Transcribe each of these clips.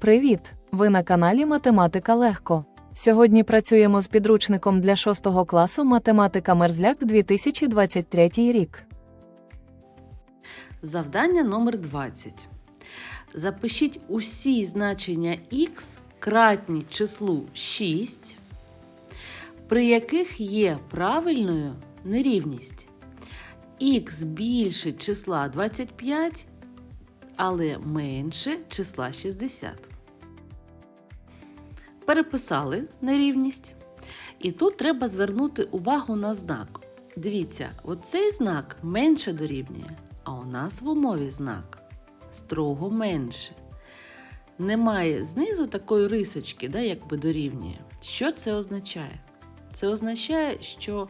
Привіт! Ви на каналі Математика Легко. Сьогодні працюємо з підручником для 6 класу Математика Мерзляк 2023 рік. Завдання номер 20. Запишіть усі значення х кратні числу 6, при яких є правильною нерівність. х більше числа 25, але менше числа 60. Переписали нерівність. І тут треба звернути увагу на знак. Дивіться, оцей знак менше дорівнює, а у нас в умові знак строго менше. Немає знизу такої рисочки, да, якби дорівнює. Що це означає? Це означає, що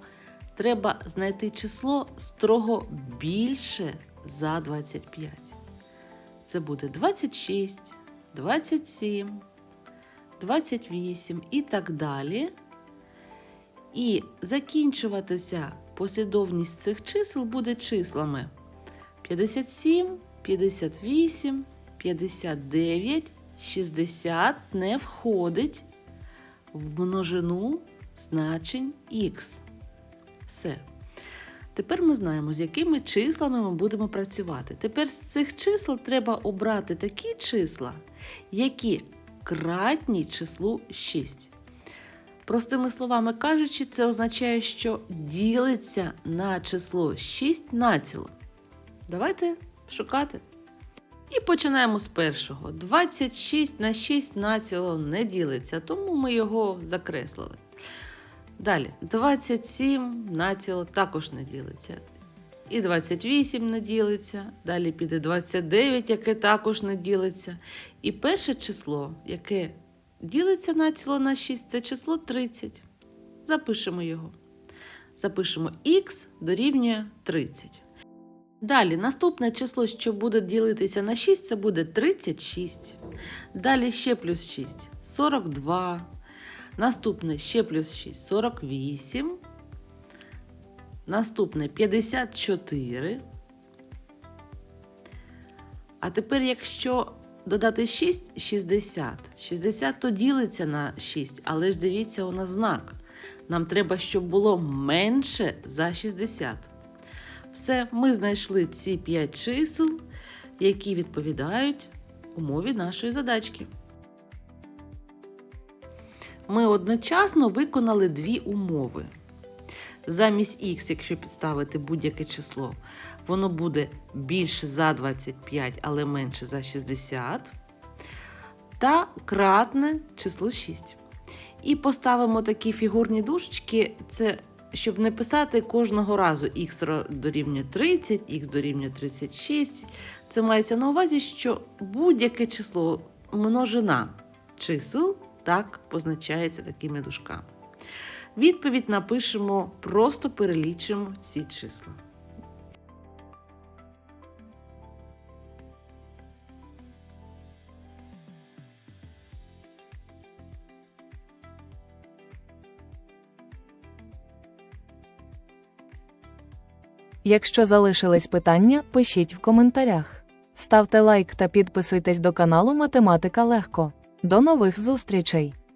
треба знайти число строго більше за 25. Це буде 26, 27, 28 і так далі. І закінчуватися послідовність цих чисел буде числами 57, 58, 59, 60 не входить в множину значень х. Все. Тепер ми знаємо, з якими числами ми будемо працювати. Тепер з цих чисел треба обрати такі числа, які кратні числу 6. Простими словами кажучи, це означає, що ділиться на число 6 націло. Давайте шукати. І починаємо з першого. 26 на 6 націло не ділиться, тому ми його закреслили. Далі, 27 націло також не ділиться. І 28 не ділиться. Далі піде 29, яке також не ділиться. І перше число, яке ділиться націло на 6, це число 30. Запишемо його. Запишемо х дорівнює 30. Далі, наступне число, що буде ділитися на 6, це буде 36. Далі ще плюс 6 42. Наступне ще плюс 6 48. Наступне 54. А тепер, якщо додати 6 60. 60 то ділиться на 6, але ж дивіться, у нас знак. Нам треба, щоб було менше за 60. Все, ми знайшли ці 5 чисел, які відповідають умові нашої задачки. Ми одночасно виконали дві умови. Замість х, якщо підставити будь-яке число, воно буде більше за 25, але менше за 60. Та кратне число 6. І поставимо такі фігурні дужечки, це щоб не писати кожного разу х дорівнює 30, х дорівнює 36. Це мається на увазі, що будь-яке число множина чисел так позначається такими дужками. Відповідь напишемо, просто перелічимо ці числа. Якщо залишились питання, пишіть в коментарях. Ставте лайк та підписуйтесь до каналу Математика Легко. До нових зустрічей!